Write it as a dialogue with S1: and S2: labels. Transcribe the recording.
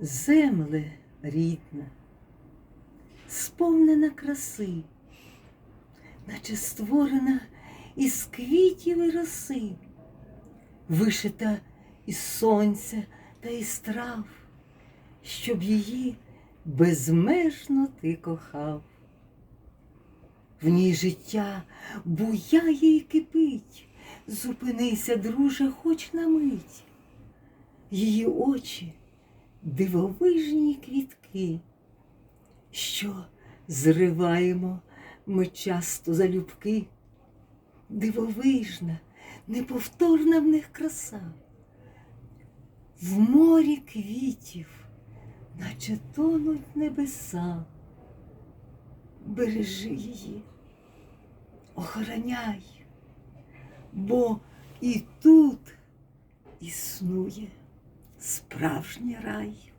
S1: Земле рідна, сповнена краси, наче створена із квітів і роси, вишита із сонця та із трав, щоб її безмежно ти кохав. В ній життя буяє й кипить, зупинися, друже, хоч на мить. Її очі дивовижні квітки, що зриваємо ми часто залюбки. Дивовижна, неповторна в них краса. В морі квітів, наче тонуть небеса. Бережи її, охороняй, бо і тут існує справжній рай.